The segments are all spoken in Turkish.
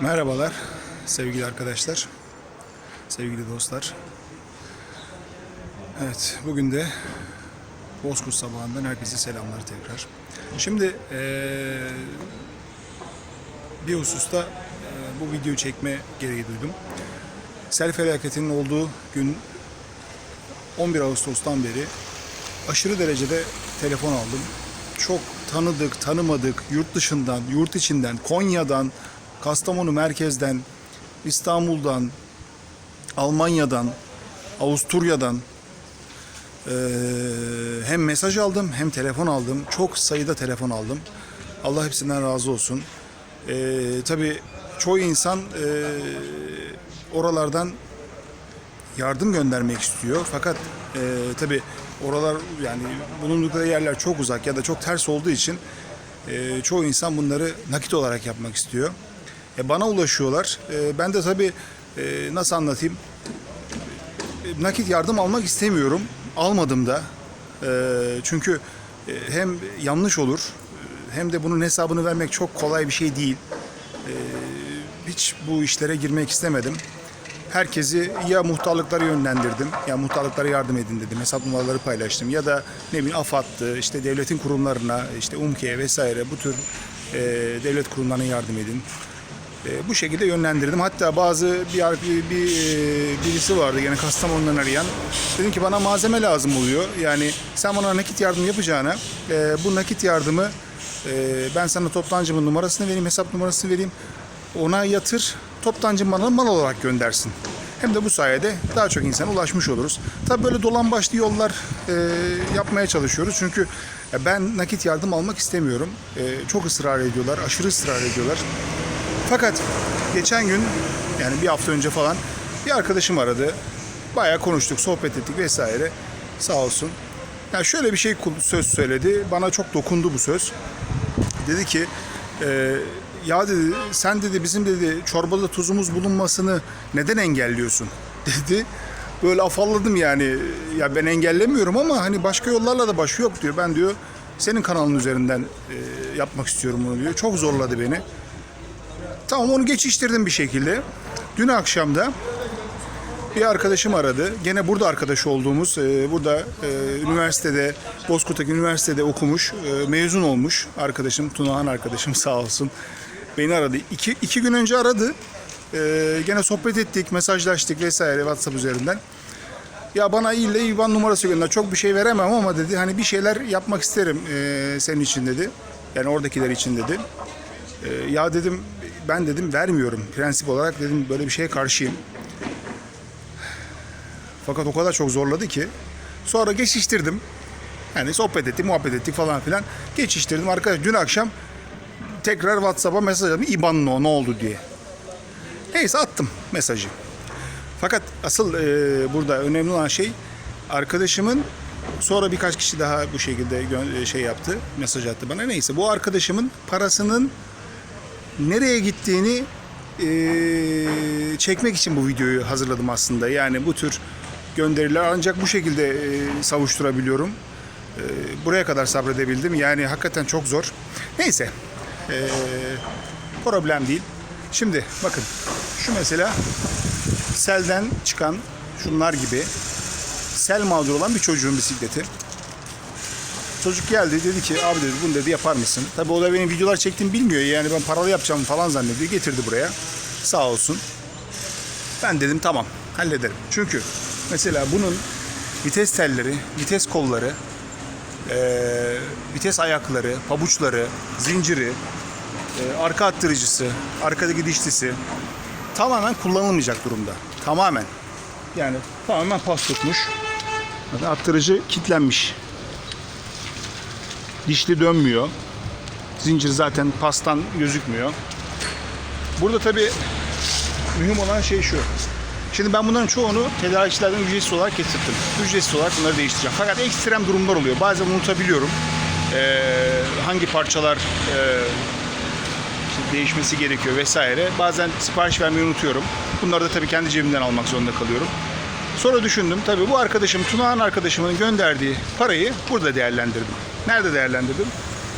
Merhabalar sevgili arkadaşlar, sevgili dostlar. Evet, bugün de Bozkurt sabahından herkese selamlar tekrar. Şimdi bir hususta bu videoyu çekme gereği duydum. Sel felaketinin olduğu gün 11 Ağustos'tan beri aşırı derecede telefon aldım. Çok tanıdık, tanımadık, yurt dışından, yurt içinden, Konya'dan, Kastamonu merkezden, İstanbul'dan, Almanya'dan, Avusturya'dan hem mesaj aldım hem telefon aldım. Çok sayıda telefon aldım. Allah hepsinden razı olsun. Eee tabii çoğu insan oralardan yardım göndermek istiyor. Fakat e, tabi oralar yani bulundukları yerler çok uzak ya da çok ters olduğu için e, çoğu insan bunları nakit olarak yapmak istiyor. E, bana ulaşıyorlar. E, ben de tabi e, nasıl anlatayım? E, nakit yardım almak istemiyorum. Almadım da. E, çünkü e, hem yanlış olur e, hem de bunun hesabını vermek çok kolay bir şey değil. E, hiç bu işlere girmek istemedim herkesi ya muhtarlıklara yönlendirdim, ya muhtarlıklara yardım edin dedim, hesap numaraları paylaştım ya da ne bileyim AFAD'dı, işte devletin kurumlarına, işte UMKE'ye vesaire bu tür e, devlet kurumlarına yardım edin. E, bu şekilde yönlendirdim. Hatta bazı bir, bir, bir e, birisi vardı gene Kastamonu'dan arayan. Dedim ki bana malzeme lazım oluyor. Yani sen bana nakit yardım yapacağına e, bu nakit yardımı e, ben sana toptancımın numarasını vereyim, hesap numarasını vereyim. Ona yatır, toptancı bana mal olarak göndersin. Hem de bu sayede daha çok insana ulaşmış oluruz. Tabii böyle dolan başlı yollar e, yapmaya çalışıyoruz. Çünkü e, ben nakit yardım almak istemiyorum. E, çok ısrar ediyorlar, aşırı ısrar ediyorlar. Fakat geçen gün yani bir hafta önce falan bir arkadaşım aradı. Bayağı konuştuk, sohbet ettik vesaire. Sağ olsun. Ya şöyle bir şey söz söyledi. Bana çok dokundu bu söz. Dedi ki e, ya dedi sen dedi bizim dedi çorbada tuzumuz bulunmasını neden engelliyorsun dedi. Böyle afalladım yani. Ya ben engellemiyorum ama hani başka yollarla da başı yok diyor. Ben diyor senin kanalın üzerinden e, yapmak istiyorum bunu diyor. Çok zorladı beni. Tamam onu geçiştirdim bir şekilde. Dün akşam da bir arkadaşım aradı. Gene burada arkadaş olduğumuz, e, burada e, üniversitede, Bozkurt'taki üniversitede okumuş, e, mezun olmuş arkadaşım, Tunahan arkadaşım sağ olsun. Beni aradı. İki, iki gün önce aradı. Gene sohbet ettik, mesajlaştık vesaire WhatsApp üzerinden. Ya bana ille IBAN numarası gönder. Çok bir şey veremem ama dedi hani bir şeyler yapmak isterim senin için dedi. Yani oradakiler için dedi. Ya dedim ben dedim vermiyorum. Prensip olarak dedim böyle bir şeye karşıyım. Fakat o kadar çok zorladı ki sonra geçiştirdim. Yani sohbet ettik, muhabbet ettik falan filan. Geçiştirdim. Arkadaş dün akşam tekrar WhatsApp'a mesaj attım. İBAN ne, ne oldu diye. Neyse attım mesajı. Fakat asıl e, burada önemli olan şey arkadaşımın sonra birkaç kişi daha bu şekilde şey yaptı, mesaj attı bana. Neyse bu arkadaşımın parasının nereye gittiğini e, çekmek için bu videoyu hazırladım aslında. Yani bu tür gönderiler ancak bu şekilde e, savuşturabiliyorum. E, buraya kadar sabredebildim. Yani hakikaten çok zor. Neyse. E, problem değil. Şimdi bakın şu mesela selden çıkan şunlar gibi sel mağdur olan bir çocuğun bisikleti. Çocuk geldi dedi ki abi dedi bunu dedi yapar mısın? Tabii o da benim videolar çektiğimi bilmiyor yani ben paralı yapacağım falan zannediyor. Getirdi buraya sağ olsun. Ben dedim tamam hallederim. Çünkü mesela bunun vites telleri, vites kolları, eee, vites ayakları, pabuçları, zinciri, eee, arka attırıcısı, arkadaki dişlisi tamamen kullanılmayacak durumda. Tamamen. Yani tamamen pas tutmuş. Attırıcı kilitlenmiş. Dişli dönmüyor. Zincir zaten pastan gözükmüyor. Burada tabi mühim olan şey şu. Şimdi ben bunların çoğunu tedarikçilerden ücretsiz olarak getirdim. Ücretsiz olarak bunları değiştireceğim. Fakat ekstrem durumlar oluyor. Bazen unutabiliyorum. Ee, hangi parçalar e, değişmesi gerekiyor vesaire. Bazen sipariş vermeyi unutuyorum. Bunları da tabii kendi cebimden almak zorunda kalıyorum. Sonra düşündüm tabii bu arkadaşım Tunağan arkadaşımın gönderdiği parayı burada değerlendirdim. Nerede değerlendirdim?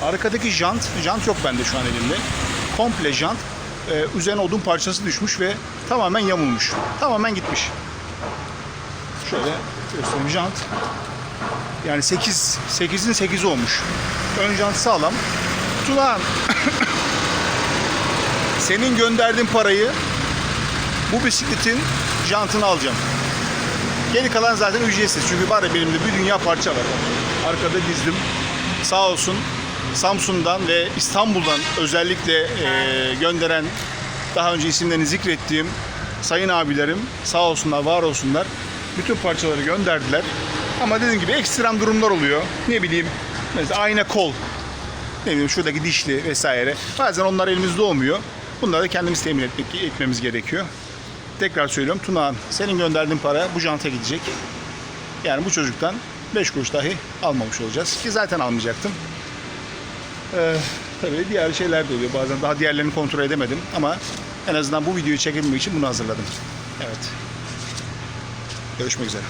Arkadaki jant, jant yok bende şu an elimde. Komple jant e, üzerine odun parçası düşmüş ve tamamen yamulmuş. Tamamen gitmiş. Şöyle göstereyim jant. Yani 8, 8'in 8'i olmuş. Ön jant sağlam. Tunağan senin gönderdiğin parayı bu bisikletin jantını alacağım. Geri kalan zaten ücretsiz. Çünkü ya benim de bir dünya parça var. Arkada dizdim. Sağ olsun Samsun'dan ve İstanbul'dan özellikle e, gönderen daha önce isimlerini zikrettiğim sayın abilerim sağ olsunlar, var olsunlar. Bütün parçaları gönderdiler. Ama dediğim gibi ekstrem durumlar oluyor. Ne bileyim mesela ayna kol. Ne bileyim şuradaki dişli vesaire. Bazen onlar elimizde olmuyor. Bunları da kendimiz temin etmek, etmemiz gerekiyor. Tekrar söylüyorum Tunağan senin gönderdiğin para bu janta gidecek. Yani bu çocuktan 5 kuruş dahi almamış olacağız. Ki zaten almayacaktım. Ee, tabii diğer şeyler de oluyor. Bazen daha diğerlerini kontrol edemedim ama en azından bu videoyu çekebilmek için bunu hazırladım. Evet. Görüşmek üzere.